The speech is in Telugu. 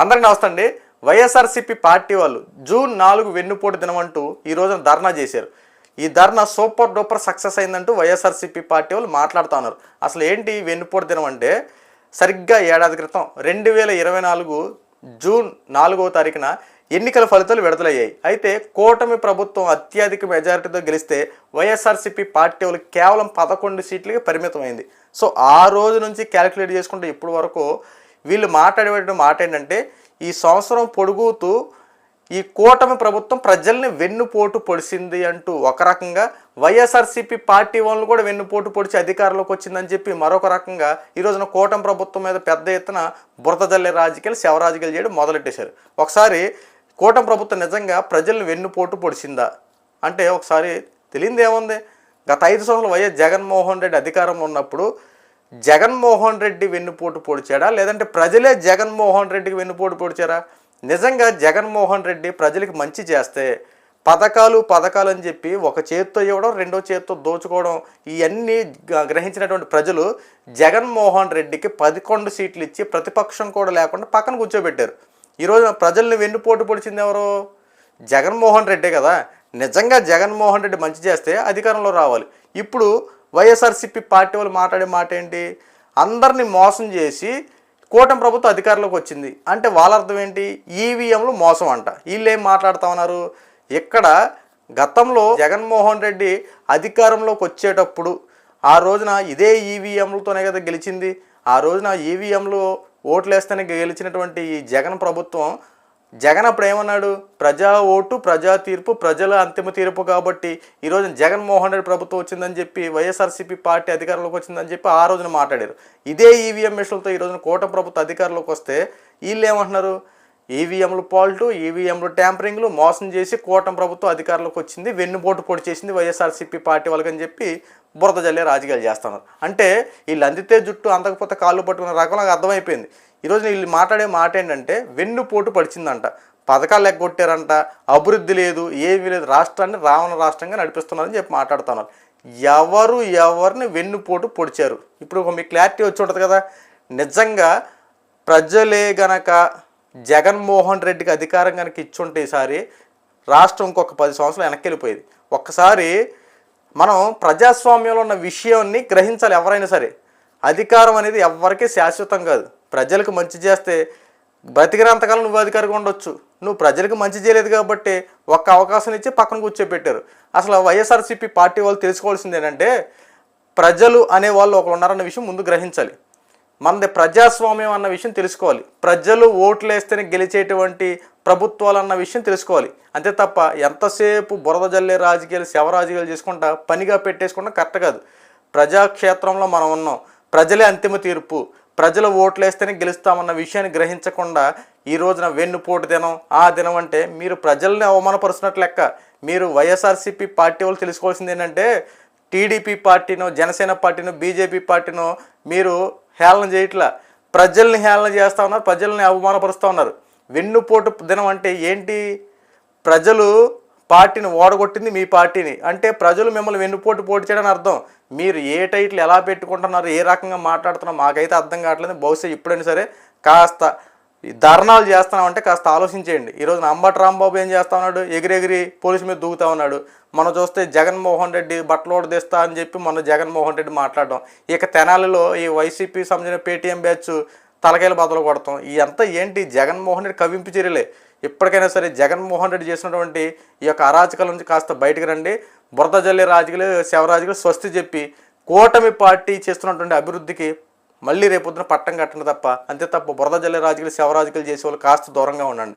అందరికీ నమస్తే అండి. వైఎస్ఆర్సీపీ పార్టీ వాళ్ళు జూన్ నాలుగు వెన్నుపోటు దినం అంటూ ఈ రోజున ధర్నా చేశారు. ఈ ధర్నా సూపర్ డూపర్ సక్సెస్ అయిందంటూ వైఎస్ఆర్సీపీ పార్టీ వాళ్ళు మాట్లాడుతూ ఉన్నారు. అసలు ఏంటి ఈ వెన్నుపోటు దినం అంటే సరిగ్గా ఏడాది క్రితం రెండు వేల ఇరవై నాలుగు జూన్ నాలుగవ తారీఖున ఎన్నికల ఫలితాలు విడుదలయ్యాయి. అయితే కూటమి ప్రభుత్వం అత్యధిక మెజారిటీతో గెలిస్తే వైఎస్ఆర్సీపీ పార్టీ వాళ్ళు కేవలం పదకొండు సీట్లకి పరిమితమైంది. సో ఆ రోజు నుంచి క్యాలిక్యులేట్ చేసుకుంటే ఇప్పటి వరకు వీళ్ళు మాట్లాడేటువంటి మాట ఏంటంటే ఈ సంవత్సరం పొడుగుతూ ఈ కూటమి ప్రభుత్వం ప్రజల్ని వెన్నుపోటు పొడిచింది అంటూ ఒక రకంగా వైఎస్ఆర్సీపీ పార్టీ వాళ్ళని కూడా వెన్నుపోటు పొడిచి అధికారంలోకి వచ్చిందని చెప్పి మరొక రకంగా ఈ రోజున కూటమి ప్రభుత్వం మీద పెద్ద ఎత్తున బురద జల్లే రాజకీయాలు శివరాజకీయాలు చేయడం మొదలెట్టేశారు. ఒకసారి కూటమి ప్రభుత్వం నిజంగా ప్రజల్ని వెన్నుపోటు పొడిచిందా? అంటే ఒకసారి తెలియంది ఏముంది గత ఐదు సంవత్సరాలు వైఎస్ జగన్మోహన్ రెడ్డి అధికారంలో ఉన్నప్పుడు జగన్మోహన్ రెడ్డి వెన్నుపోటు పొడిచాడా? లేదంటే ప్రజలే జగన్మోహన్ రెడ్డికి వెన్నుపోటు పొడిచారా? నిజంగా జగన్మోహన్ రెడ్డి ప్రజలకు మంచి చేస్తే పథకాలు పథకాలు అని చెప్పి ఒక చేత్తో ఇవ్వడం రెండో చేత్తో దోచుకోవడం ఇవన్నీ గ- గ్రహించినటువంటి ప్రజలు జగన్మోహన్ రెడ్డికి పదకొండు సీట్లు ఇచ్చి ప్రతిపక్షం కూడా లేకుండా పక్కన కూర్చోబెట్టారు. ఈరోజు ప్రజల్ని వెన్నుపోటు పొడిచింది ఎవరు? జగన్మోహన్ రెడ్డే కదా. నిజంగా జగన్మోహన్ రెడ్డి మంచి చేస్తే అధికారంలో రావాలి. ఇప్పుడు వైఎస్ఆర్సీపీ పార్టీ వాళ్ళు మాట్లాడే మాట ఏంటి? అందరినీ మోసం చేసి కూటమి ప్రభుత్వం అధికారంలోకి వచ్చింది. అంటే వాళ్ళ అర్థం ఏంటి? ఈవీఎంలు మోసం అంట. వీళ్ళు ఏం ఉన్నారు? ఇక్కడ గతంలో జగన్మోహన్ రెడ్డి అధికారంలోకి వచ్చేటప్పుడు ఆ రోజున ఇదే ఈవీఎంలతోనే కదా గెలిచింది. ఆ రోజున ఈవీఎంలు ఓట్లేస్తేనే గెలిచినటువంటి ఈ జగన్ ప్రభుత్వం జగన్ అప్పుడు ఏమన్నాడు? ప్రజా ఓటు ప్రజా తీర్పు ప్రజల అంతిమ తీర్పు కాబట్టి ఈ రోజున జగన్మోహన్ రెడ్డి ప్రభుత్వం వచ్చిందని చెప్పి వైఎస్ఆర్సీపీ పార్టీ అధికారంలోకి వచ్చిందని చెప్పి ఆ రోజున మాట్లాడారు. ఇదే ఈవీఎం మిషన్లతో ఈ రోజున కూటమి ప్రభుత్వ అధికారంలోకి వస్తే వీళ్ళు ఏమంటున్నారు? ఈవీఎంలు పాల్టు ఈవీఎంలు ట్యాంపరింగ్లు మోసం చేసి కూటమి ప్రభుత్వం అధికారంలోకి వచ్చింది వెన్నుపోటు పొడి చేసింది వైఎస్ఆర్సీపీ పార్టీ వాళ్ళకని చెప్పి బురద జల్లే రాజకీయాలు చేస్తున్నారు. అంటే వీళ్ళు అందితే జుట్టు అందకపోతే కాళ్ళు పట్టుకున్న రకం నాకు అర్థమైపోయింది. ఈరోజు వీళ్ళు మాట్లాడే మాట ఏంటంటే వెన్నుపోటు పడిచిందంట. పథకాలు ఎగ్గొట్టారంట అభివృద్ధి లేదు ఏమీ లేదు రాష్ట్రాన్ని రావణ రాష్ట్రంగా నడిపిస్తున్నారని చెప్పి మాట్లాడుతున్నారు. ఎవరు ఎవరిని వెన్నుపోటు పొడిచారు? ఇప్పుడు మీకు క్లారిటీ వచ్చి ఉంటుంది కదా. నిజంగా ప్రజలే గనక జగన్మోహన్ రెడ్డికి అధికారం కనుక ఇచ్చుంటే ఈసారి రాష్ట్రం ఇంకొక పది సంవత్సరాలు వెనక్కి వెళ్ళిపోయేది ఒక్కసారి మనం ప్రజాస్వామ్యంలో ఉన్న విషయాన్ని గ్రహించాలి ఎవరైనా సరే. అధికారం అనేది ఎవరికీ శాశ్వతం కాదు. ప్రజలకు మంచి చేస్తే బ్రతికినంతకాలం నువ్వు అధికారిగా ఉండొచ్చు. నువ్వు ప్రజలకు మంచి చేయలేదు కాబట్టి ఒక్క అవకాశం ఇచ్చి పక్కన కూర్చోబెట్టారు. అసలు వైఎస్ఆర్సీపీ పార్టీ వాళ్ళు తెలుసుకోవాల్సింది ఏంటంటే ప్రజలు అనే వాళ్ళు ఒకరు ఉన్నారన్న విషయం ముందు గ్రహించాలి. మనది ప్రజాస్వామ్యం అన్న విషయం తెలుసుకోవాలి. ప్రజలు ఓట్లు వేస్తేనే గెలిచేటువంటి ప్రభుత్వాలు అన్న విషయం తెలుసుకోవాలి. అంతే తప్ప ఎంతసేపు బురద జల్లే రాజకీయాలు శవ రాజకీయాలు చేసుకుంటా పనిగా పెట్టేసుకుంటా కరెక్ట్ కాదు. ప్రజాక్షేత్రంలో మనం ఉన్నాం. ప్రజలే అంతిమ తీర్పు. ప్రజలు ఓట్లు వేస్తేనే గెలుస్తామన్న విషయాన్ని గ్రహించకుండా ఈ రోజున వెన్నుపోటు దినం ఆ దినం అంటే మీరు ప్రజల్ని అవమానపరుస్తున్నట్లు లెక్క. మీరు వైఎస్ఆర్సీపీ పార్టీ వాళ్ళు తెలుసుకోవాల్సింది ఏంటంటే టీడీపీ పార్టీనో జనసేన పార్టీనో బీజేపీ పార్టీనో మీరు హేళన చేయట్లా. ప్రజల్ని హేళన చేస్తూ ఉన్నారు ప్రజల్ని అవమానపరుస్తూ ఉన్నారు. వెన్నుపోటు దినం అంటే ఏంటి? ప్రజలు పార్టీని ఓడగొట్టింది మీ పార్టీని. అంటే ప్రజలు మిమ్మల్ని వెన్నుపోటు పోటీ చేయడం అర్థం. మీరు ఏ టైటిల్ ఎలా పెట్టుకుంటున్నారు ఏ రకంగా మాట్లాడుతున్నారు మాకైతే అర్థం కావట్లేదు. బహుశా ఇప్పుడైనా సరే కాస్త ధర్నాలు చేస్తున్నామంటే కాస్త ఆలోచించేయండి. ఈరోజు అంబటి రాంబాబు ఏం చేస్తా ఉన్నాడు? ఎగిరెగిరి పోలీసు మీద దూకుతా ఉన్నాడు. మనం చూస్తే జగన్మోహన్ రెడ్డి బట్టలోడు తెస్తా అని చెప్పి మన జగన్మోహన్ రెడ్డి మాట్లాడడం. ఇక తెనాలిలో ఈ వైసీపీ సంబంధించిన పేటీఎం బ్యాచ్ తలకాయలు బదులు కొడతాం. ఇదంతా ఏంటి? జగన్మోహన్ రెడ్డి కవింపు చర్యలే. ఇప్పటికైనా సరే జగన్మోహన్ రెడ్డి చేసినటువంటి ఈ యొక్క అరాచకాల నుంచి కాస్త బయటకు రండి. బురద జల్లే రాజకీయాలు శవరాజకీయాలు స్వస్తి చెప్పి కూటమి పార్టీ చేస్తున్నటువంటి అభివృద్ధికి మళ్ళీ రేపొద్దున పట్టం కట్టండి తప్ప అంతే తప్ప బురద జల్లే రాజకీయాలు శవరాజకీయాలు చేసే వాళ్ళు కాస్త దూరంగా ఉండండి.